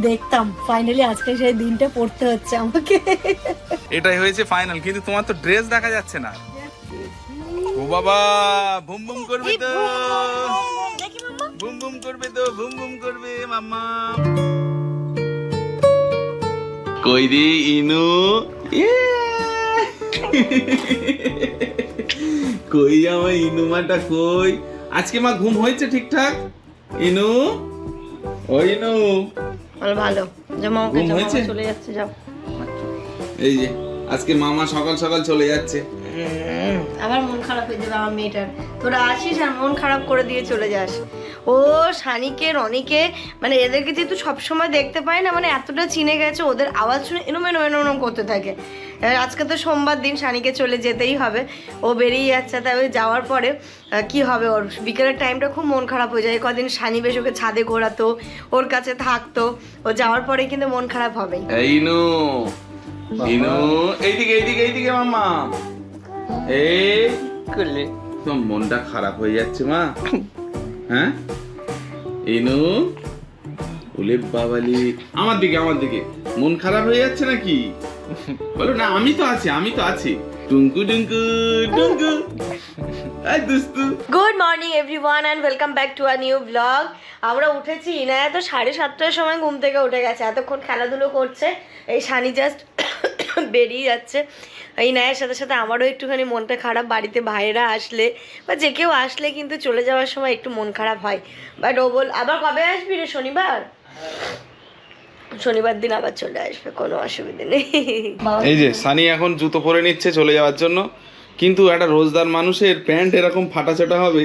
দেখতাম ফাইনালি আজকে সেই দিনটা পড়তে হচ্ছে আমাকে। এটাই হয়েছে ফাইনাল কিন্তু তোমার তো ড্রেস দেখা যাচ্ছে না। ও বাবা বুম বুম করবে তো। বুম বুম করবে তো বুম বুম করবে মাম্মা। কই রে ইনু? ইয়ে! কই আমার ইনু মাটা কই? আজকে মা ঘুম হয়েছে ঠিকঠাক? ইনু? ও ইনু। ভালো ভালো। জামা ওকে ঘুম চলে যাচ্ছে যাও। এই যে আজকে মামা সকাল সকাল চলে যাচ্ছে। আবার মন খারাপ হয়ে যাবে আমার মেয়েটার। তোরা আসিস আর মন খারাপ করে দিয়ে চলে যাস। ও সানিকে রনিকে মানে এদেরকে যেহেতু সবসময় দেখতে পাই না মানে এতটা চিনে গেছে ওদের আওয়াজ শুনে এনম এনম এনম করতে থাকে। আজকে তো সোমবার দিন সানিকে চলে যেতেই হবে। ও বেরিয়ে যাচ্ছে তাই ওই যাওয়ার পরে কি হবে ওর? বিকেলের টাইমটা খুব মন খারাপ হয়ে যায়। কদিন সানি বেশ ওকে ছাদে ঘোরাতো ওর কাছে থাকতো। ও যাওয়ার পরে কিন্তু মন খারাপ হবেই। এই ইনু ইনু এইদিকে এইদিকে এইদিকে মামা। এই করলে। মনটা খারাপ হয়ে যাচ্ছে মা। হ্যাঁ? এনো ওলে বাবালি। আমার দিকে আমার দিকে। মন খারাপ হয়ে যাচ্ছে নাকি? বলো না, আমি তো আছি, আমি তো আছি। টুঙ্কু টুঙ্কু টুঙ্কু এই দুস্তু good morning everyone and welcome back to a new vlog আমরা উঠেছি, ইনায়া তো সাড়ে সাতটার সময় ঘুম থেকে উঠে গেছে। এতক্ষণ খেলাধুলো করছে, এই সানি জাস্ট বেরিয়ে যাচ্ছে। এই নায়ের সাথে সাথে আমারও একটুখানি মনটা খারাপ। বাড়িতে ভাইয়েরা আসলে, বা যে কেউ আসলে কিন্তু চলে যাওয়ার সময় একটু মন খারাপ হয়। বাট ও বল, আবার কবে আসবি রে শনিবার? শনিবার দিন আবার চলে আসবে কোনো অসুবিধে নেই। এই যে সানি এখন জুতো পরে নিচ্ছে চলে যাওয়ার জন্য। কিন্তু একটা রোজদার মানুষের প্যান্ট এরকম ফাটাচাটা হবে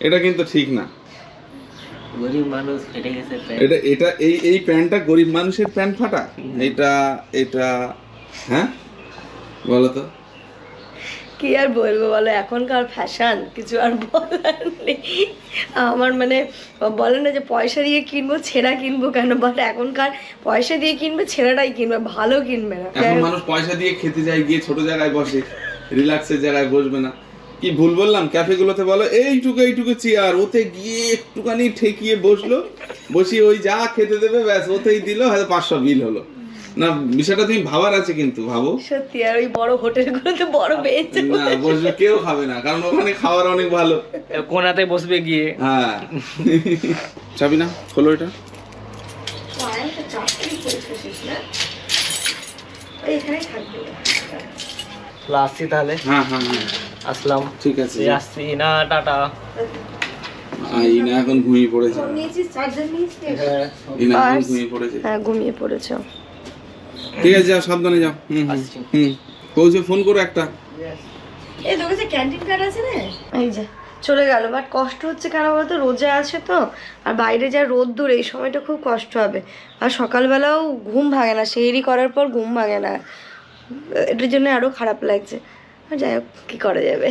এটা কিন্তু ঠিক না। গরিব মানুষ। এটা এটা এই এই প্যান্টটা গরিব মানুষের প্যান্ট ফাটা? এটা এটা হ্যাঁ? বলো তো। কি আর বলব বলো? এখনকার ফ্যাশন কিছু আর বলার নেই। আমার মানে বলে না যে পয়সা দিয়ে কিনবো ছেঁড়া কিনবো কেন? বাট এখনকার পয়সা দিয়ে কিনবে ছেঁড়াটাই কিনবে ভালো কিনবে না। এখন মানুষ পয়সা দিয়ে খেতে যায় গিয়ে ছোট জায়গায় বসে রিল্যাক্সের জায়গায় বসবে না। কি ভুল বললাম? ক্যাফে গুলোতে বলো এইটুকু এইটুকু চেয়ার। ওতে গিয়ে একটুখানি ঠেকিয়ে বসল। বসিয়ে ওই যা খেতে দেবে ব্যাস ওতেই দিল হয়তো পাঁচশো বিল হলো। না বিষয়টা তুমি ভাবার আছে কিন্তু ভাবো। সত্যি আর ওই বড় হোটেলগুলোতে বড় বেঞ্চ না বসবে কেউ খাবে না কারণ ওখানে খাবার অনেক ভালো। কোনাতে বসবে গিয়ে। হ্যাঁ। চাবি না খোলো এটা। আসছি তাহলে। হ্যাঁ হ্যাঁ হ্যাঁ। আসলাম। ঠিক আছে আসছি না টাটা। ইনা এখন ঘুমিয়ে পড়েছে। নিয়েছিস চার্জার নিয়েছিস? হ্যাঁ। ঘুমিয়ে পড়েছে। হ্যাঁ ঘুমিয়ে পড়েছো। ঠিক আছে যাও সাবধানে যাও। হুম হুম, পৌঁছে ফোন করো একটা। এই তোর কাছে ক্যান্টিন কার্ড আছে না? এই যে চলে গেল। বাট কষ্ট হচ্ছে কেন বলতো রোজা আছে তো আর বাইরে যা রোদ দূর এই সময়টা খুব কষ্ট হবে। আর সকালবেলাও ঘুম ভাঙে না সেহেরি করার পর ঘুম ভাঙে না। এটার জন্য আরও খারাপ লাগছে। আর যাই হোক কী করা যাবে?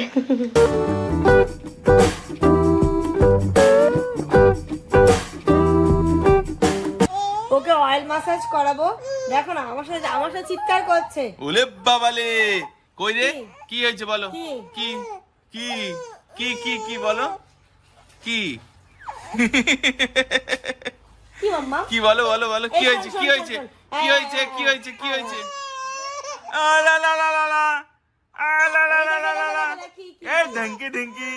অয়েল মাসাজ করাবো। দেখো না আমার সাথে আমার সাথে চিৎকার করছে। ওলে বাবালে কই রে? কি? হয়েছে বলো? কি? কি? কি? কি কি বলো? কি? কি মাম্মা? কি বলো বলো বলো কি হয়েছে কি হয়েছে? কি হয়েছে কি হয়েছে কি হয়েছে? আ লা লা লা লা লা। আ লা লা লা লা লা? এ ঢঙ্কি ঢঙ্কি।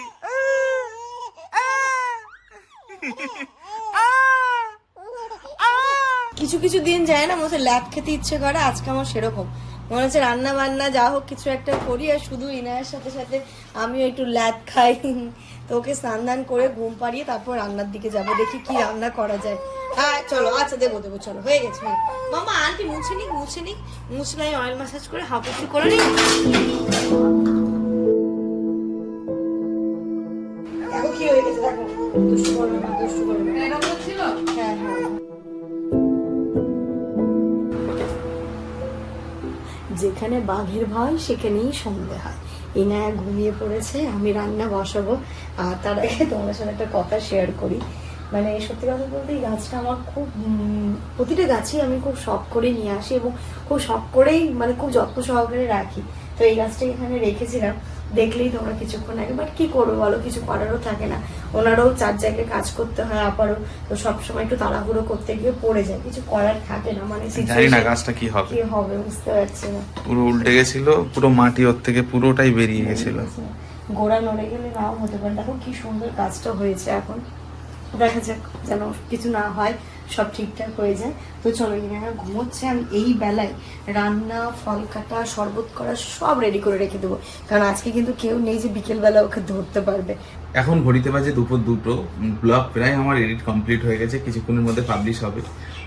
কিছু কিছু দিন যায় না, মনে ল্যাব খেতে ইচ্ছে করে, আজকে আমার সেরকম। মনে হচ্ছে রান্না বান্না যা হোক কিছু একটা করি, আর শুধু ইনায়ের সাথে সাথে আমিও একটু ল্যাদ খাই। তো ওকে স্নান দান করে ঘুম পাড়িয়ে তারপর রান্নার দিকে যাব, দেখি কি রান্না করা যায়। হ্যাঁ চলো আচ্ছা দেবো দেবো, চলো, হয়ে গেছে মামা, আন্টি, মুছে নিক মুছে নিক। মুছলাই অয়েল ম্যাসাজ করে হাফ একটু করে নিক। দেখো কি হয়ে গেছে, দেখো। করবে না করবে যেখানে বাঘের ভয়, সেখানেই সন্ধে হয়। ইনায়া ঘুমিয়ে পড়েছে, আমি রান্না বসাবো। আর তার আগে তোমার সাথে একটা কথা শেয়ার করি। মানে সত্যি কথা বলতে এই গাছটা আমার খুব প্রতিটা গাছই আমি খুব শখ করে নিয়ে আসি এবং খুব শখ করেই মানে খুব যত্ন সহকারে রাখি। তো এই গাছটা এখানে রেখেছিলাম। দেখলেই তোমরা কিছুক্ষণ আগে বাট কি করব বলো? কিছু করারও থাকে না। ওনারও চার জায়গায় কাজ করতে হয় আপারও। তো সবসময় একটু তাড়াহুড়ো করতে গিয়ে পড়ে যায়। কিছু করার থাকে না মানে জানি না গাছটা কি হবে। কি হবে বুঝতে পারছি না। পুরো উল্টে গেছিল পুরো মাটি ওর থেকে পুরোটাই বেরিয়ে গেছিল। গোড়া নড়ে গেলে নাও হতে পারে। দেখো কি সুন্দর কাজটা হয়েছে এখন। দেখা যাক যেন কিছু না হয় সব ঠিকঠাক হয়ে যায়। তো চলো ইনারা ঘুমোচ্ছে আমি এই বেলায় রান্না ফল কাটা শরবত করা সব রেডি করে রেখে দেবো। কারণ আজকে কিন্তু কেউ নেই যে বিকেলবেলা ওকে ধরতে পারবে। এখন ঘড়িতে বাজে দুপুর দুটো ব্লগ প্রায় আমার এডিট কমপ্লিট হয়ে গেছে কিছুক্ষণের মধ্যে পাবলিশ হবে।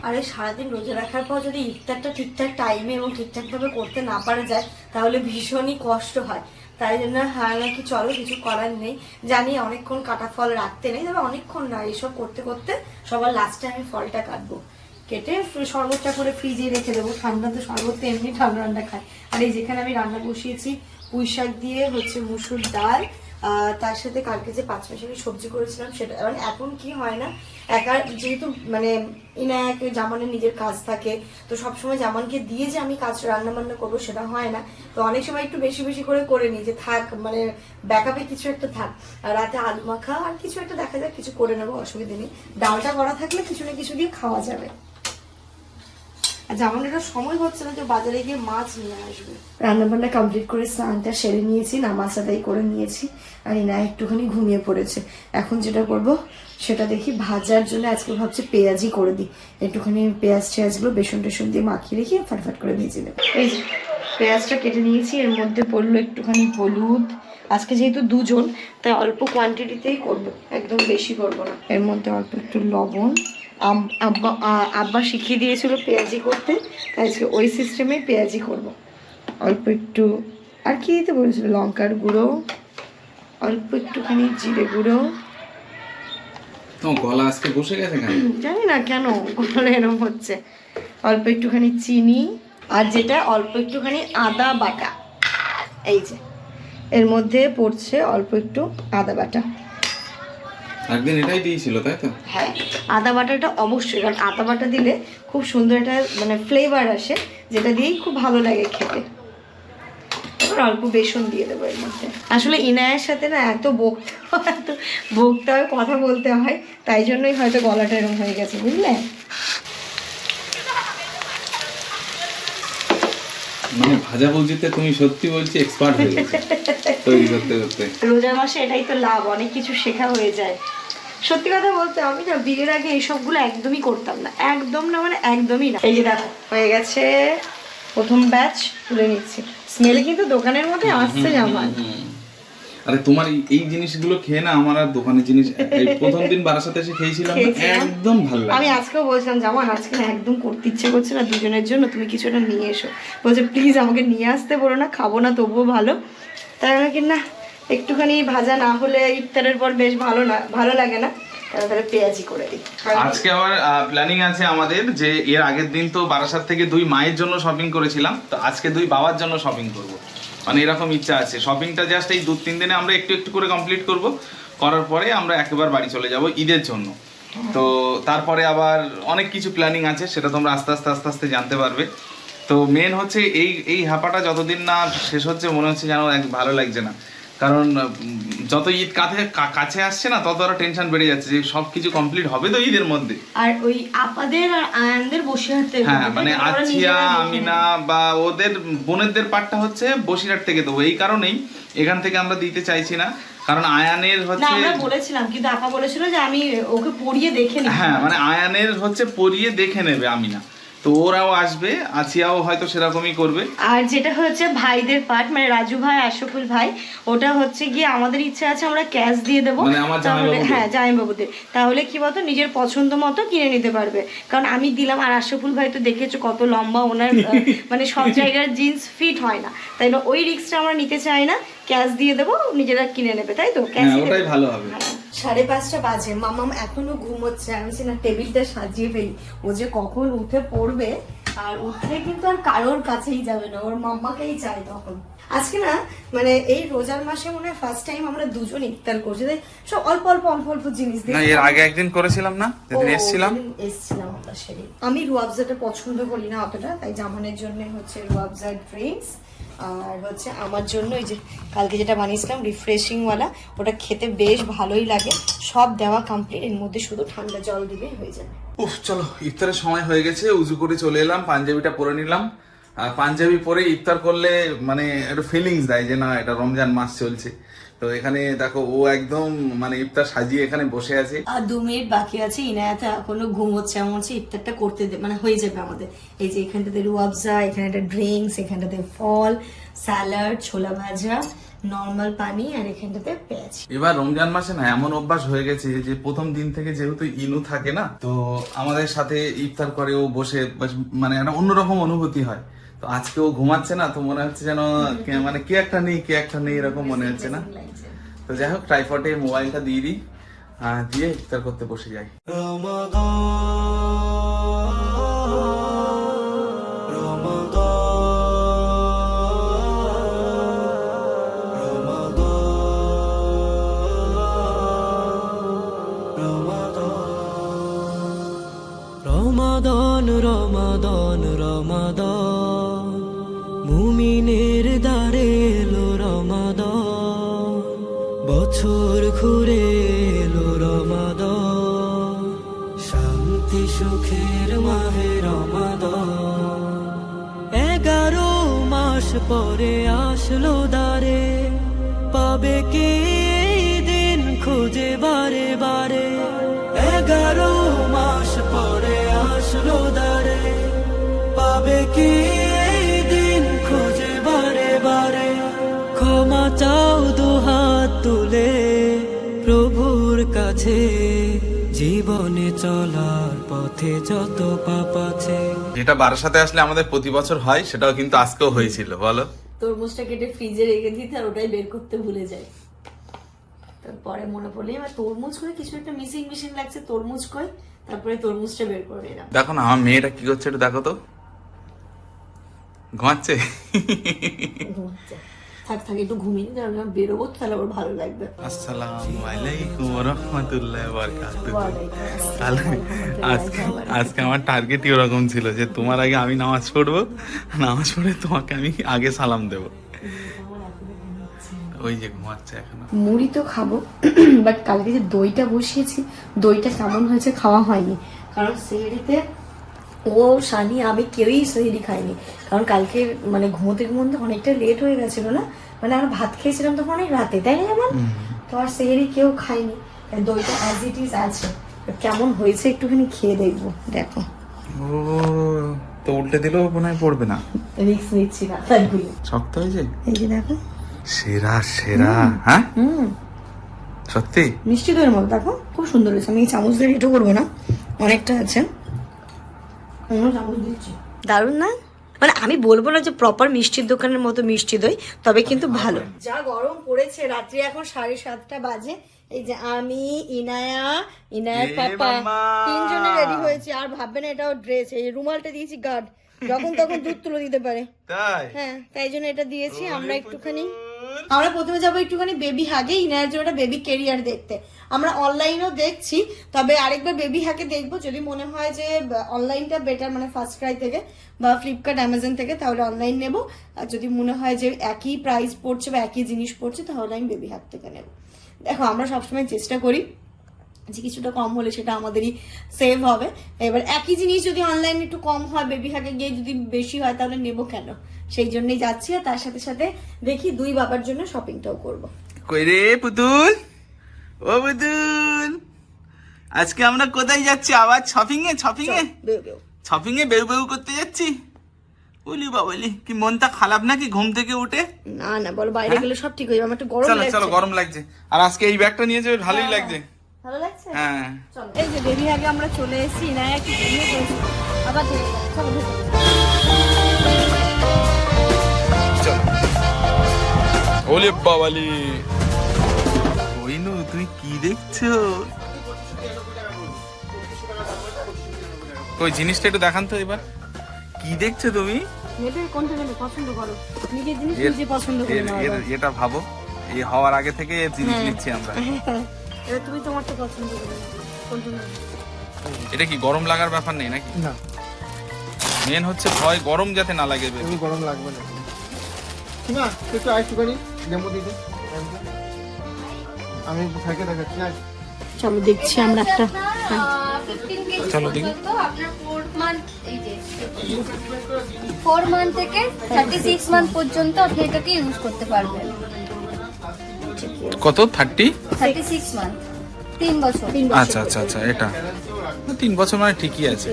আর এই সারাদিন রোজা রাখার পর যদি ইফতারটা ঠিকঠাক টাইমে এবং ঠিকঠাকভাবে করতে না পারা যায় তাহলে ভীষণই কষ্ট হয়। তাই জন্য হ্যাঁ নাকি চলো, কিছু করার নেই। জানি অনেকক্ষণ কাটা ফল রাখতে নেই, তবে অনেকক্ষণ না, এইসব করতে করতে সবার লাস্টে আমি ফলটা কাটবো। কেটে শরবতটা করে ফ্রিজে রেখে দেবো। ঠান্ডা তো শরবত এমনি ঠান্ডা রান্না খায়। আর এই যেখানে আমি রান্না বসিয়েছি পুঁই শাক দিয়ে হচ্ছে মুসুর ডাল তার সাথে কালকে যে পাঁচ মাসের সবজি করেছিলাম সেটা মানে এখন কি হয় না, একা যেহেতু মানে ইনায়াক, জামানের নিজের কাজ থাকে, তো সবসময় জামানকে দিয়ে যে আমি কাজ রান্না বান্না করব সেটা হয় না। তো অনেক সময় একটু বেশি বেশি করে করে নিই যে থাক মানে ব্যাকআপে কিছু একটা থাক। আর রাতে আলু মাখা, আর কিছু একটা দেখা যাক, কিছু করে নেব, অসুবিধে নেই। ডালটা করা থাকলে কিছু না কিছু দিয়ে খাওয়া যাবে। আর যেমন এটা সময় হচ্ছে না যে বাজারে গিয়ে মাছ নিয়ে আসবে। রান্না বান্না কমপ্লিট করে স্নানটা সেরে নিয়েছি, নামাজ আদায় করে নিয়েছি, আর ইনা একটুখানি ঘুমিয়ে পড়েছে। এখন যেটা করব, সেটা দেখি ভাজার জন্য আজকে ভাবছি পেঁয়াজি করে দিই। একটুখানি পেঁয়াজ টেয়াজগুলো বেসন টেসন দিয়ে মাখিয়ে রেখে ফাটফাট করে ভেজে দেবো এই পেঁয়াজটা কেটে নিয়েছি, এর মধ্যে পড়ল একটুখানি হলুদ। আজকে যেহেতু দুজন, তাই অল্প কোয়ান্টিটিতেই করব, একদম বেশি করব না। এর মধ্যে অল্প একটু লবণ আব্বা আব্বা শিখিয়ে দিয়েছিল পেঁয়াজি করতে তাই আজকে ওই সিস্টেমে পেঁয়াজি করব। অল্প একটু আর কি দিতে বলেছিল লঙ্কার গুঁড়ো অল্প একটুখানি জিরে গুঁড়ো। গলা আজকে বসে গেছে কেন? জানি না কেন গলায় এরকম হচ্ছে। অল্প একটুখানি চিনি আর যেটা অল্প একটুখানি আদা বাটা এই যে। এর মধ্যে পড়ছে অল্প একটু আদা বাটা। একদিন এটাই দিয়েছিল, তাই তো? হ্যাঁ আদা বাটাটা অবশ্যই, কারণ আদা বাটা দিলে খুব সুন্দর একটা মানে ফ্লেভার আসে, যেটা দিয়েই খুব ভালো লাগে খেতে। অল্প বেসন দিয়ে দেবো এর মধ্যে। আসলে ইনায়ের সাথে না এত বকতে হয় এত বকতে হয়, কথা বলতে হয়, তাই জন্যই হয়তো গলাটা এরকম হয়ে গেছে, বুঝলে? মানে ভাজা ভুজিতে তুমি সত্যি বলছি এক্সপার্ট হয়ে গেছো তৈরি করতে করতে। রোজার মাসে এটাই তো লাভ অনেক কিছু শেখা হয়ে যায়। সত্যি কথা বলতে আমি না বিয়ের আগে এইসবগুলো একদমই করতাম না একদম না মানে একদমই না। এই যে দেখো হয়ে গেছে প্রথম ব্যাচ তুলে নিচ্ছি। স্মেল কিন্তু দোকানের মধ্যে আসছে জামান আরে তোমার এই- জিনিসগুলো খেয়ে না আমার আর দোকানের জিনিস এই প্রথম দিন বারাসাতে এসে খেয়েছিলাম একদম ভালো লাগে। আমি আজকেও বলছিলাম জামান আজকে না একদম করতে ইচ্ছে করছে না দুজনের জন্য তুমি কিছুটা নিয়ে এসো। বলছে প্লিজ আমাকে নিয়ে আসতে বলো না খাব না তবুও ভালো। তাই আমি কি না একটুখানি ভাজা না হলে ইফতারের পর বেশ ভালো না ভালো লাগে না। পেঁয়াজি করে দিই। আজকে আবার প্ল্যানিং আছে আমাদের যে এর আগের দিন তো বারাসাত থেকে দুই মায়ের জন্য শপিং করেছিলাম তো আজকে দুই বাবার জন্য শপিং করব। মানে এরকম ইচ্ছা আছে। শপিংটা জাস্ট এই দু তিন দিনে আমরা একটু একটু করে কমপ্লিট করব। করার পরে আমরা একেবারে বাড়ি চলে যাব ঈদের জন্য। তো তারপরে আবার অনেক কিছু প্ল্যানিং আছে, সেটা তোমরা আস্তে আস্তে আস্তে আস্তে জানতে পারবে। তো মেন হচ্ছে এই এই হাঁপাটা যতদিন না শেষ হচ্ছে, মনে হচ্ছে যেন ভালো লাগছে না। কারণ যত ঈদ কাছে কাছে আসছে না তত আরও টেনশন বেড়ে যাচ্ছে যে সব কিছু কমপ্লিট হবে তো ঈদের মধ্যে। আর ওই আপাদের আর আয়ানদের বসে হাঁটতে হ্যাঁ মানে আছিয়া আমিনা বা ওদের বোনেদের পার্টটা হচ্ছে বসিরহাট থেকে দেবো। এই কারণেই এখান থেকে আমরা দিতে চাইছি না। কারণ আয়ানের না হচ্ছে আমরা বলেছিলাম কিন্তু আপা বলেছিল যে আমি ওকে পড়িয়ে দেখে নিই হ্যাঁ মানে আয়ানের হচ্ছে পরিয়ে দেখে নেবে আমিনা। তো ওরাও আসবে আছিয়াও হয়তো সেরকমই করবে। আর যেটা হচ্ছে ভাইদের পার্ট মানে রাজু ভাই আশরাফুল ভাই ওটা হচ্ছে গিয়ে আমাদের ইচ্ছা আছে আমরা ক্যাশ দিয়ে দেবো। মানে তাহলে হ্যাঁ জামাইবাবুদের। তাহলে কি বলতো নিজের পছন্দ মতো কিনে নিতে পারবে। কারণ আমি দিলাম আর আশরাফুল ভাই তো দেখেছ কত লম্বা ওনার মানে সব জায়গার জিন্স ফিট হয় না। তাই না ওই রিস্কটা আমরা নিতে চাই না। ক্যাশ দিয়ে দেবো নিজেরা কিনে নেবে তাই তো? ক্যাশ হ্যাঁ ওটাই ভালো হবে। সাড়ে পাঁচটা বাজে। মামাম এখনও ঘুমোচ্ছে। আমি না টেবিলটা সাজিয়ে ফেলি। ও যে কখন উঠে পড়বে আর উঠলে কিন্তু আর কারোর কাছেই যাবে না। ওর মাম্মাকেই চাই তখন। আজকে না মানে এই রোজার মাসে মনে হয় ফার্স্ট টাইম আমরা দুজন ইফতার করছি। তাই সব অল্প অল্প অল্প অল্প জিনিস দিয়ে না এর আগে একদিন করেছিলাম না? যেদিন ও, এসেছিলাম? ওদিন এসছিলাম আমি রুয়াবজাটা পছন্দ করি না অতটা তাই জামানের জন্য হচ্ছে রুয়াবজার ড্রিঙ্কস আর হচ্ছে আমার জন্য এই যে কালকে যেটা বানিয়েছিলাম রিফ্রেশিং ওয়ালা ওটা খেতে বেশ ভালোই লাগে। সব দেওয়া কমপ্লিট এর মধ্যে শুধু ঠান্ডা জল দিলেই হয়ে যাবে। উফ চলো ইফতারের সময় হয়ে গেছে উজু করে চলে এলাম পাঞ্জাবিটা পরে নিলাম। আর পাঞ্জাবি পরে ইফতার করলে মানে একটু ফিলিংস দেয় যে না এটা রমজান মাস চলছে। তো এখানে দেখো ও একদম মানে ইফতার সাজিয়ে এখানে বসে আছে। আর দু মিনিট বাকি আছে ইনায়াতে এখনও ঘুমোচ্ছে এমন হচ্ছে ইফতারটা করতে দে মানে হয়ে যাবে আমাদের। এই যে এখানটাতে রুয়াবজা এখানে একটা ড্রিঙ্কস এখানটাতে ফল স্যালাড ছোলা ভাজা নর্মাল পানি আর এখানটাতে পেঁয়াজ। এবার রমজান মাসে না এমন অভ্যাস হয়ে গেছে যে প্রথম দিন থেকে যেহেতু ইনু থাকে না তো আমাদের সাথে ইফতার করে ও বসে মানে একটা অন্যরকম অনুভূতি হয়। তো আজকে ও ঘুমাচ্ছে না তো মনে হচ্ছে যেন মানে কে একটা নেই কে একটা নেই এরকম মনে হচ্ছে না। তো যাই হোক ট্রাইপটে মোবাইলটা দিয়ে দিই দিয়ে ইফতার করতে বসে যাই। রমাদন রমাদন রমাদন, মুমিনের দ্বারে এলো রমাদন, বছর ঘুরে এলো রমাদন, শান্তি সুখের মাহে রমাদন। এগারো মাস পরে আসলো দারে পাবে কে দিন খুঁজে বারে বারে? এগারো মাস পরে আসলো দারে পাবে কি দিন খুঁজে বারে বারে? ক্ষমা চাও দুহাত তুলে প্রভুর কাছে। জীবনে চলার পথে যত পাপ আছে। যেটা বারাসাতে আসলে আমাদের প্রতি বছর হয় সেটাও কিন্তু আজকেও হয়েছিল বলো। তরমুজটা কেটে ফ্রিজে রেখে দিতে আর ওটাই বের করতে ভুলে যাই। তারপরে মনে পড়লে এবার তরমুজ করে কিছু একটা মিসিং মিসিং লাগছে তরমুজ কই? তারপরে তরমুজটা বের করে নিলাম। দেখো না আমার মেয়েটা কি করছে একটু দেখো তো। ঘুমাচ্ছে? ঘুমাচ্ছে। থাক থাক একটু ঘুমিয়ে নিতে আমি বেরোবো তো তাহলে আবার ভালো লাগবে। আসসালামু আলাইকুম রহমতুল্লাহ বারকাতুহু ওয়ালাইকুম আসসালাম। তাহলে আজকে আজকে আমার টার্গেটই ওরকম ছিল যে তোমার আগে আমি নামাজ পড়ব নামাজ পড়ে তোমাকে আমি আগে সালাম দেব। ওই যে ঘুমাচ্ছে এখন। মুড়ি তো খাব বাট কালকে যে দইটা বসিয়েছি দইটা কেমন হয়েছে খাওয়া হয়নি কারণ সেহরিতে ও শানি আমি কেউই সেহরি খাইনি। কারণ কালকে মানে ঘুমোতে ঘুমোতে অনেকটা লেট হয়ে গেছিল না? মানে আমরা ভাত খেয়েছিলাম তখন অনেক রাতে তাই না যেমন তো আর সেহরি কেউ তাই দইটা অ্যাজ ইট ইজ আছে। কেমন হয়েছে একটুখানি খেয়ে দেখব। দেখো। ও তো উল্টে দিলেও মনে হয় পড়বে না। রিক্স নিচ্ছি না তাই বলে। শক্ত হয়েছে? এই যে দেখো। সেরা সেরা হ্যাঁ? হুম। সত্যি? মিষ্টি দইয়ের মতো দেখো। খুব সুন্দর হয়েছে। আমি এই চামচ দিয়ে এটু করব না। অনেকটা আছে। দারুণ না? মানে আমি বলব না যে প্রপার মিষ্টির দোকানের মতো মিষ্টি দই তবে কিন্তু ভালো। যা গরম পড়েছে রাত্রি এখন সাড়ে সাতটা বাজে। এই যে আমি ইনায়া ইনায়ার এ পাপা। তিনজনে রেডি হয়েছে। আর ভাববে না এটাও ড্রেস এই রুমালটা দিয়েছি গার্ড যখন তখন দুধ তুলে দিতে পারে। তাই? হ্যাঁ তাই জন্য এটা দিয়েছি আমরা একটুখানি আমরা প্রথমে যাব একটুখানি বেবি হাগে ইনার জন্য বেবি কেরিয়ার দেখতে। আমরা অনলাইনও দেখছি, তবে আরেকবার বেবি হাকে দেখব। যদি মনে হয় যে অনলাইনটা বেটার মানে ফার্স্ট ক্রাই থেকে বা ফ্লিপকার্ট অ্যামাজন থেকে, তাহলে অনলাইন নেব। আর যদি মনে হয় যে, একই প্রাইস পড়ছে বা একই জিনিস পড়ছে, তাহলে আমি বেবি হাক থেকে নেব। দেখো, আমরা সবসময় চেষ্টা করি যে কিছুটা কম হলে সেটা আমাদেরই সেভ হবে। এবার একই জিনিস যদি অনলাইনে একটু কম হয় বেবি হাগে গিয়ে যদি বেশি হয় তাহলে নেব কেন? সেই জন্যই যাচ্ছি আর তার সাথে সাথে দেখি দুই বাবার জন্য শপিংটাও করব। কই রে পুতুল? ও পুতুল! আজকে আমরা কোথায় যাচ্ছি? আবার শপিং এ? শপিং এ? শপিং এ বেউ বেউ করতে যাচ্ছি? বলি বাবলি কি মনটা খারাপ নাকি ঘুম থেকে উঠে? না না বলো বাইরে গেলে সব ঠিক হয়ে যাবে আমার একটু গরম লাগছে চলো গরম লাগছে। আর আজকে এই ব্যাগটা নিয়ে যাবে ভালোই লাগছে। ভালো লাগছে? হ্যাঁ। চলো। এই যে বেবি আগে আমরা চলে এসেছি না একটু আবার চলে যাব। চলো ভেতরে। চলো। ওলে বাবালি। ওইনু তুমি কি দেখছ? ওই জিনিসটা একটু দেখান তো এবার। কি দেখছ তুমি? কোনটা পছন্দ করো নিজের জিনিস নিজে পছন্দ করে এর- নাও এর- এটা ভাবো। এই হওয়ার আগে থেকে জিনিস নিচ্ছি আমরা। এবার তুমি তোমারটা পছন্দ করে কোনটা নেবে এটা কি গরম লাগার ব্যাপার নেই নাকি? না। মেন হচ্ছে ভয় গরম যাতে না লাগে বেশি। গরম লাগবে না। তুই একটু আয় একটুখানি ডেমো দিতে আমি থাকে দেখাচ্ছি আয়। চলো দেখছি আমরা একটা। চলো দেখি। ফোর মান্থ এই যে ফোর মান্থ থেকে থার্টি সিক্স মান্থ পর্যন্ত আপনি এটাকে ইউজ করতে পারবেন কত? থার্টি? থার্টি সিক্স মান্থ তিন বছর। আচ্ছা আচ্ছা আচ্ছা এটা। তিন বছর মানে ঠিকই আছে।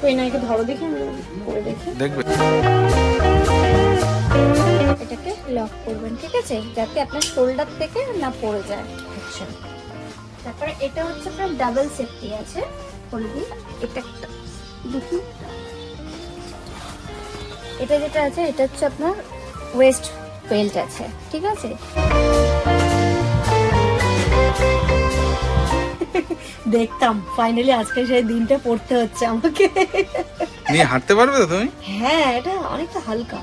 তো ধরো দেখি আমরা করে দেখি। দেখবে। এটাকে লক করবেন ঠিক আছে? যাতে আপনার শোল্ডার থেকে না পড়ে যায়। আচ্ছা। তারপরে এটা হচ্ছে আপনার ডাবল সেফটি আছে। এটা একটা দেখি। এটা যেটা আছে এটা হচ্ছে আপনার ওয়েস্ট বেল্ট আছে। ঠিক আছে? দেখতাম ফাইনালি আজকে সেই দিনটা পড়তে হচ্ছে আমাকে। নিয়ে হাঁটতে পারবে তো তুমি? হ্যাঁ এটা অনেকটা হালকা।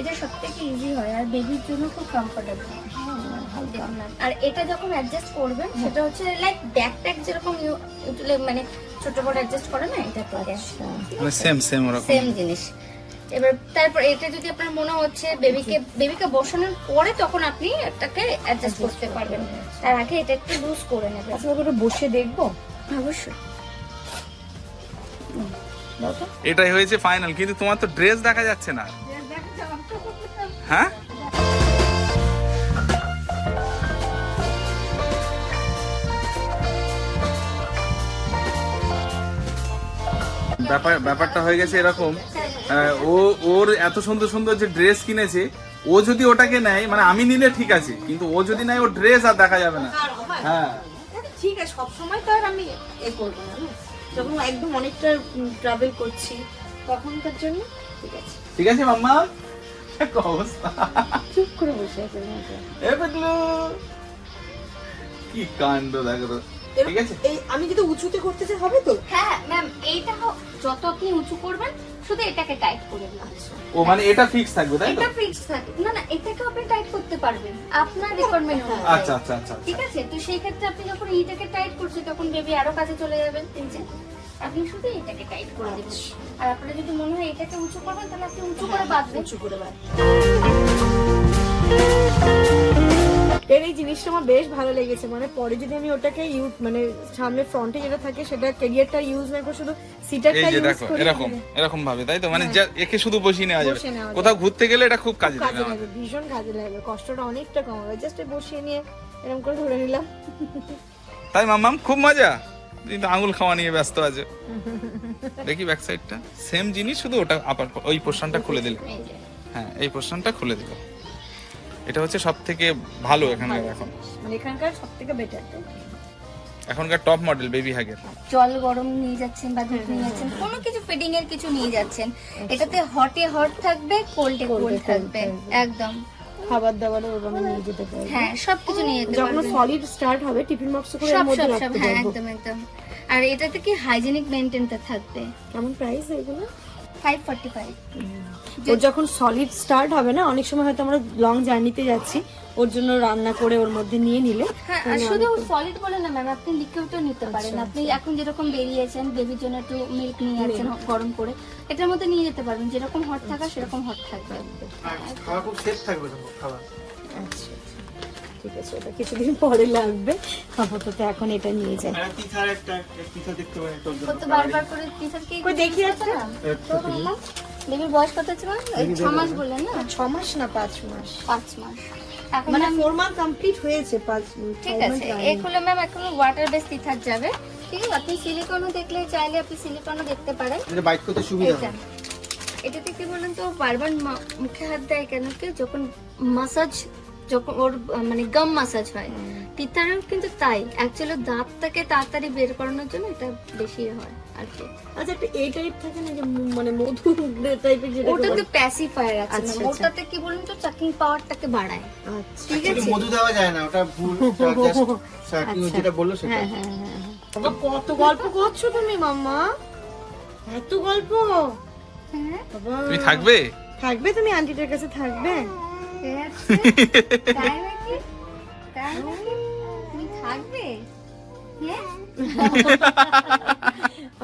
এটা সব থেকে ইজি হয় আর বেবির জন্য খুব কমফোর্টেবল আর এটা যখন অ্যাডজাস্ট করবেন সেটা হচ্ছে লাইক ব্যাক ট্যাক যেরকম মানে ছোট বড় অ্যাডজাস্ট করে না এটা মানে সেম সেম ওরকম। সেম জিনিস। এবার তারপর এটা যদি আপনার মনে হচ্ছে বেবিকে বেবিকে বসানোর পরে তখন আপনি এটাকে অ্যাডজাস্ট করতে পারবেন। তার আগে এটা একটু লুজ করে নেবেন। আচ্ছা ওটা বসে দেখব? অবশ্যই। এটাই হয়েছে ফাইনাল কিন্তু তোমার তো ড্রেস দেখা যাচ্ছে না। হ্যাঁ? ব্যাপার ব্যাপারটা হয়ে গেছে এরকম। ও ওর এত সুন্দর সুন্দর যে ড্রেস কিনেছে ও যদি ওটাকে নেয় মানে আমি নিলে ঠিক আছে কিন্তু ও যদি নেয় ও ড্রেস আর দেখা যাবে না। হ্যাঁ। ঠিক আছে সব সময় তো আর আমি এ করব না। যখন একদম অনেকটা ট্রাভেল করছি তখনকার জন্য ঠিক আছে। ঠিক আছে মাম্মা? অবস্থা। চুপ করে বসে আছে এ পেটলু কি কাণ্ড দেখো তো। ঠিক আছে? এই আমি যদি উঁচুতে করতে চাই হবে তো? হ্যাঁ ম্যাম এইটা যত আপনি উঁচু করবেন শুধু এটাকে টাইট করে দিন। ও মানে এটা ফিক্স থাকবে তাই তো? এটা ফিক্স থাকে না না এটাকে আপনি টাইট করতে পারবেন। আপনার রিকোয়ারমেন্ট আচ্ছা আচ্ছা আচ্ছা আচ্ছা। ঠিক আছে? তো সেই ক্ষেত্রে আপনি যখন এইটাকে টাইট করছেন তখন বেবি আরও কাছে চলে যাবেন যে। আপনি শুধু এটাকে টাইট করে দিবেন। আর আপনার যদি মনে হয় এটাকে উঁচু করবেন তাহলে আপনি উঁচু করে বাঁধবেন। উঁচু করে বাদ এর এই জিনিসটা আমার বেশ ভালো লেগেছে। মানে পরে যদি আমি ওটাকে ইউজ মানে সামনে ফ্রন্টে যেটা থাকে সেটা ক্যারিয়ারটা ইউজ না করে শুধু সিটারটা ইউজ দেখো করি এরকম এরকম ভাবে তাই তো? মানে একে শুধু বসিয়ে নেওয়া যাবে। কোথাও ঘুরতে গেলে এটা খুব কাজে লাগবে ভীষণ কাজে লাগবে কষ্টটা অনেকটা কম হবে। জাস্ট বসিয়ে নিয়ে এরকম করে ধরে নিলাম। তাই মাম্মাম? খুব মজা। কিন্তু আঙুল খাওয়া নিয়ে ব্যস্ত আছে। দেখি ব্যাক সাইডটা সেম জিনিস শুধু ওটা আপার ওই পোর্শনটা খুলে দিলে। হ্যাঁ এই পোর্শনটা খুলে দিল। এটা হচ্ছে সব থেকে ভালো এখানে। এখন মানে এখানকার সব থেকে বেটার এখনকার টপ মডেল বেবি হাগের জল গরম নিয়ে যাচ্ছেন বা দুধ নিয়ে যাচ্ছেন কোনো কিছু ফিডিং এর কিছু নিয়ে যাচ্ছেন এটাতে হটে হট থাকবে কোল্ডে কোল্ড থাকবে। একদম। খাবার দাবারও ওরকম নিয়ে যেতে পারবে। হ্যাঁ সবকিছু নিয়ে যেতে পারবে। যখন সলিড স্টার্ট হবে টিফিন বক্স করে এর মধ্যে রাখতে পারবে। হ্যাঁ একদম একদম। আর এটাতে কি হাইজেনিক মেইনটেইনটা থাকবে? কেমন প্রাইস এগুলো? 545 ওর যখন সলিড স্টার্ট হবে না অনেক সময় হয়তো আমরা লং জার্নিতে যাচ্ছি ওর জন্য রান্না করে ওর মধ্যে নিয়ে নিলে। হ্যাঁ শুধু সলিড বলে না ম্যাম আপনি লিকুইডও নিতে আচ্ছা, পারেন। আপনি আচ্ছা। এখন যেরকম বেরিয়েছেন বেবির জন্য একটু মিল্ক নিয়ে যাচ্ছেন গরম করে এটার মধ্যে নিয়ে যেতে পারবেন। যেরকম হট থাকা আচ্ছা। সেরকম হট থাকবে। খাওয়া খুব সেফ থাকবে খাবার আচ্ছা ঠিক আছে ওটা কিছুদিন পরে লাগবে। আপাতত এখন এটা নিয়ে যাই। দেখতে পারেন দেখি আছে বেবির বয়স কত ম্যাম ছ মাস বললেন না? ছ মাস না পাঁচ মাস। পাঁচ মাস। মানে ফোর মান্থ কমপ্লিট হয়েছে পাঁচ ঠিক আছে। এগুলো ম্যাম এখন ওয়াটার বেস টিথার যাবে। ঠিক আছে? আপনি সিলিকনও দেখলে চাইলে আপনি সিলিকনও দেখতে পারেন। এটা বাইট করতে সুবিধা এটা। হয় এটাতে কি বলেন তো বারবার মুখে হাত দেয় কেন কি? যখন মাসাজ যখন ওর মানে গাম মাসাজ হয় টিথারেও কিন্তু তাই। অ্যাকচুয়ালি দাঁতটাকে তাড়াতাড়ি বের করানোর জন্য এটা বেশি হয় আর কি। আচ্ছা একটা এই টাইপ থাকে না যে মানে মধু টাইপের যেটা ওটা তো প্যাসিফায়ার আছে আচ্ছা, আচ্ছা। ওটাতে কি বলুন তো চাকিং পাওয়ারটাকে বাড়ায়। আচ্ছা। ঠিক আছে? মধু দেওয়া যায় না ওটা ভুল জাস্ট যেটা বলল সেটা। হ্যাঁ হ্যাঁ হ্যাঁ বাবা, কত গল্প করছ তুমি মাম্মা? এত গল্প? হ্যাঁ। তুমি থাকবে? থাকবে তুমি আন্টিটার কাছে থাকবে? তাই নাকি? তাই নাকি? তুমি থাকবে? হ্যাঁ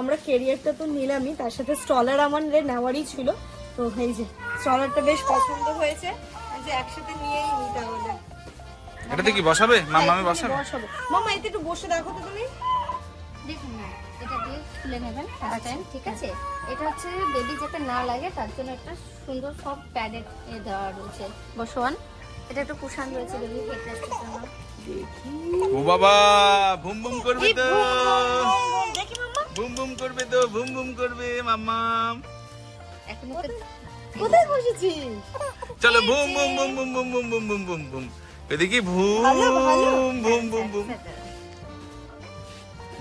আমরা কেরিয়ারটা তো নিলামই তার সাথে স্টলার আমাদের নেওয়ারই ছিল। তো এই যে স্টলারটা বেশ পছন্দ হয়েছে। যে একসাথে নিয়েই নি তাহলে এটাতে কি বসাবে? মামামে বসাবে? বসাবো। মামা এতে একটু বসে দেখো তো তুমি। দেখুন না। এটা দিয়ে তুলে নেবেন টাইম ঠিক আছে? এটা হচ্ছে বেবি যাতে না লাগে তার জন্য একটা সুন্দর সব প্যাডেড এ দেওয়া রয়েছে। বসোয়ান এটা একটু কুশান রয়েছে বেবি হেড রেস্টের জন্য। ও বাবা বুম বুম করবে তো। বুম বুম করবে তো বুম বুম করবে মাম্মাম এখন কোথায় বসেছিস চলো boom boom boom boom boom boom boom boom boom boom এদিকে ভুম। বুম বুম বুম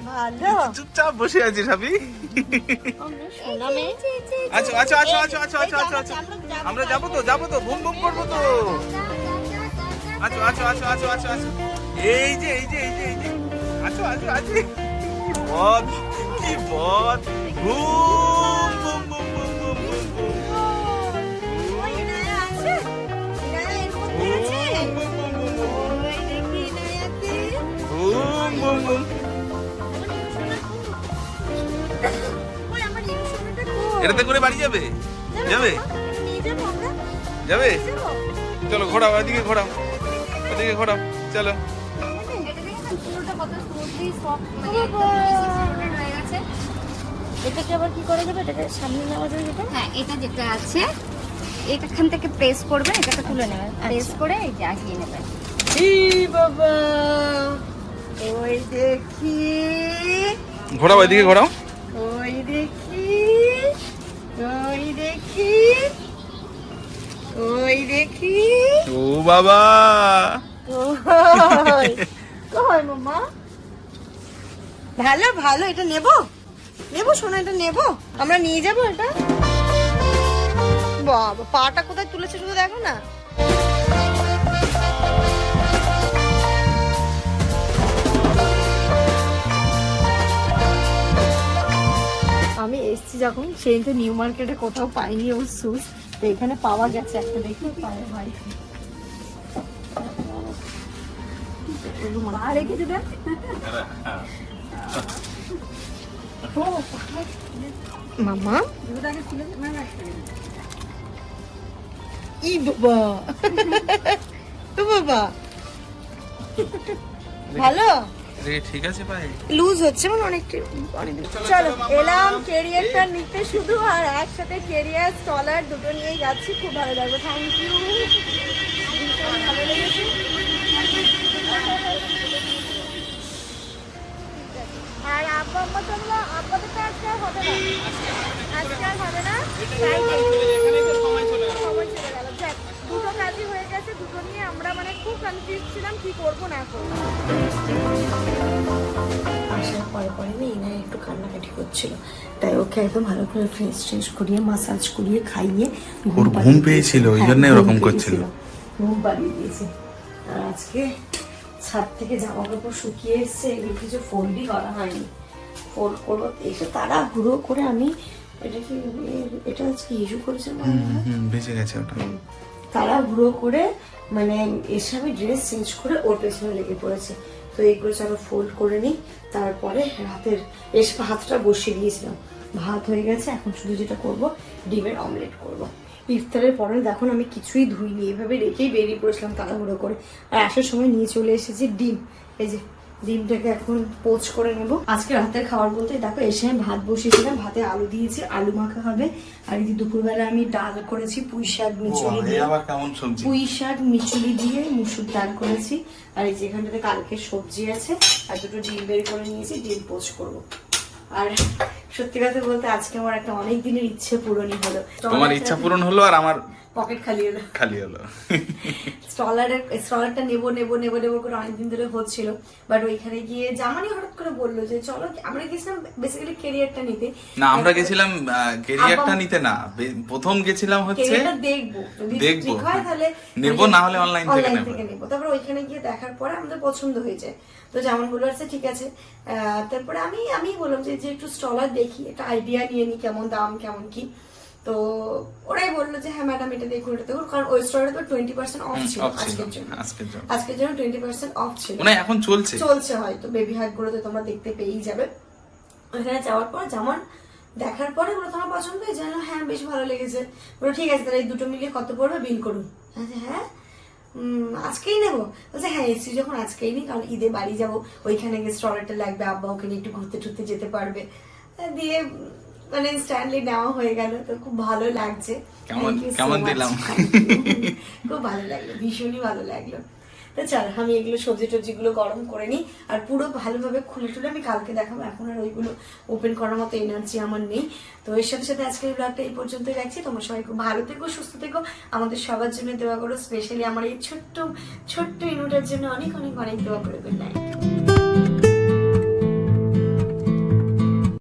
ভালো। চুপচাপ বসে আছি সাবি আচ্ছা আচ্ছা আচ্ছা আচ্ছা আচ্ছা আচ্ছা আচ্ছা আচ্ছা আমরা যাব তো যাব তো বুম বুম করব তো। আচ্ছা আচ্ছা আচ্ছা আচ্ছা আচ্ছা আচ্ছা এই যে এই যে এই যে এই যে। আচ্ছা আচ্ছা আচ্ছা কি বদ কি বদ। বুম এটাতে করে বাড়ি যাবে? যাবে যাব? চলো ঘোরাও ওদিকে ঘোরাও। ওদিকে ঘোরাও চলো। এটাকে আবার কি করা যাবে? এটাকে সামনে নেওয়া যাবে হ্যাঁ এটা যেটা আছে এখান থেকে প্রেস করবেন এটাকে তুলে নেবেন প্রেস করে নেবেন বাবা ওই দেখি। ঘোরাও ওইদিকে ঘোরাও ওই দেখি ওই দেখি ওই দেখি ও বাবা। ভালো ভালো, এটা নেব? নেব সোনা, এটা নেব? আমরা নিয়ে যাব এটা? বাবা, পাটা কোথায় তুলেছে শুধু দেখো না। আমি এসছি যখন, সেই তো নিউ মার্কেটে কোথাও পাইনি ওর শুজ তো এখানে পাওয়া গেছে একটা, দেখি পায়ে ভাই মা রেখেছে মামা? ই বাবা। তো বাবা। ভালো? ঠিক আছে ভাই লুজ হচ্ছে মানে অনেকটা অনেকদিন চলো এলাম কেরিয়ারটা নিতে শুধু আর একসাথে কেরিয়ার স্টলার দুটো নিয়ে যাচ্ছি খুব ভালো লাগবে থ্যাংক ইউ ভালো লেগেছে আর আব্বা আম্মা তো আব্বাদের তো আজকে আর হবে না। আজকে আর হবে না সময় চলে গেল। যাক দুটো কাজই হয়ে গেছে দুটো নিয়ে আমরা মানে খুব কনফিউজ ছিলাম কি করব না করব। আসার পরে পরে না ইনায় একটু কান্নাকাটি করছিল। তাই ওকে একদম ভালো করে ফ্রেশ ট্রেশ করিয়ে মাসাজ করিয়ে খাইয়ে ঘুম পেয়েছিল, ওই হ্যাঁ, জন্যই ওরকম। করছিল। ঘুম পাড়িয়ে দিয়েছি। আর আজকে ছাদ থেকে জামা কাপড় শুকিয়ে এসছে এগুলো কিছু ফোল্ডই করা হয়নি। ফোল্ড করব এসে তারা ঘুরো করে আমি এটা কি এটা আজকে ইস্যু করেছে বেঁচে গেছে ওটা। তারা ঘুরো করে মানে এসে আমি ড্রেস চেঞ্জ করে ওর পেছনে লেগে পড়েছে। তো এইগুলো চলো ফোল্ড করে নিই তারপরে রাতের এসে ভাতটা বসিয়ে দিয়েছিলাম। ভাত হয়ে গেছে এখন শুধু যেটা করব ডিমের অমলেট করব। ইফতারের পরে দেখুন আমি কিছুই ধুইনি এইভাবে রেখেই বেরিয়ে পড়েছিলাম তাড়াহুড়ো করে। আর আসার সময় নিয়ে চলে এসেছি ডিম। এই যে ডিমটাকে এখন পোচ করে নেব। আজকে রাতের খাবার বলতে দেখো এসে আমি ভাত বসিয়েছিলাম ভাতে আলু দিয়েছি আলু মাখা হবে। আর এই যে দুপুরবেলা আমি ডাল করেছি পুঁই শাক মিচুলি দিয়ে। পুঁই শাক মিচুলি দিয়ে মুসুর ডাল করেছি। আর এই যেখানটাতে কালকে সবজি আছে আর দুটো ডিম বের করে নিয়েছি ডিম পোচ করব। আর সত্যি কথা বলতে আজকে আমার একটা অনেক দিনের ইচ্ছে পূরণই হলো। তোমার ইচ্ছা পূরণ হলো আর আমার পকেট খালি হলো খালি হলো স্টলারের স্টলারটা নেব নেব নেব নেব করে অনেকদিন ধরে হচ্ছিল। বাট ওইখানে গিয়ে জামানি হঠাৎ করে বলল যে চলো আমরা গেছিলাম বেসিক্যালি কেরিয়ারটা নিতে। না আমরা গেছিলাম কেরিয়ারটা নিতে না। প্রথম গেছিলাম হচ্ছে দেখব। যদি ঠিক হয়। তাহলে নেব, না হলে থেকে অনলাইন নেব। থেকে নেব। তারপরে ওইখানে গিয়ে দেখার পরে আমাদের পছন্দ হয়ে যায় তো যেমন বলল আছে ঠিক আছে। তারপরে আমি আমি বললাম যে যে একটু স্টলার দেখি একটা আইডিয়া নিয়ে নিই কেমন দাম কেমন কি? তো ওরাই বলল যে হ্যাঁ ম্যাডাম এটা দেখুন এটা দেখুন কারণ ওই স্টোরে তো টোয়েন্টি পার্সেন্ট অফ ছিল আজকের জন্য। আজকের জন্য। টোয়েন্টি পার্সেন্ট অফ ছিল। মানে এখন চলছে। চলছে হয়তো বেবি হাটগুলো তো তোমরা দেখতে পেয়েই যাবে। ওখানে যাওয়ার পর যেমন দেখার পরে ওরা তোমার পছন্দ হয়ে জানলো হ্যাঁ বেশ ভালো লেগেছে। বলো ঠিক আছে তাহলে এই দুটো মিলিয়ে কত পড়বে? বিল করুন। হ্যাঁ আজকেই নেব। বলছে হ্যাঁ এসছি যখন আজকেই নিই কারণ ঈদে বাড়ি যাব ওইখানে গিয়ে স্টলেটা লাগবে আব্বা ওখানে একটু ঘুরতে টুরতে যেতে পারবে। দিয়ে মানে ইনস্ট্যান্টলি নেওয়া হয়ে গেল তো খুব ভালো লাগছে। কেমন- দিলাম? খুব ভালো লাগল ভীষণই ভালো লাগল। তো চল আমি এগুলো সবজি টবজিগুলো গরম করে নিই আর পুরো ভালোভাবে খুলে টুলে আমি কালকে দেখাবো। এখন আর ওইগুলো ওপেন করার মতো এনার্জি আমার নেই। তো এর সাথে সাথে আজকের ব্লগটা এই পর্যন্তই রাখছি। তোমার সবাই খুব ভালো থেকো সুস্থ থেকো। আমাদের সবার জন্য দেওয়া করো স্পেশালি আমার এই ছোট্ট ছোট্ট ইনুটার জন্য অনেক অনেক অনেক দোয়া করে। Good night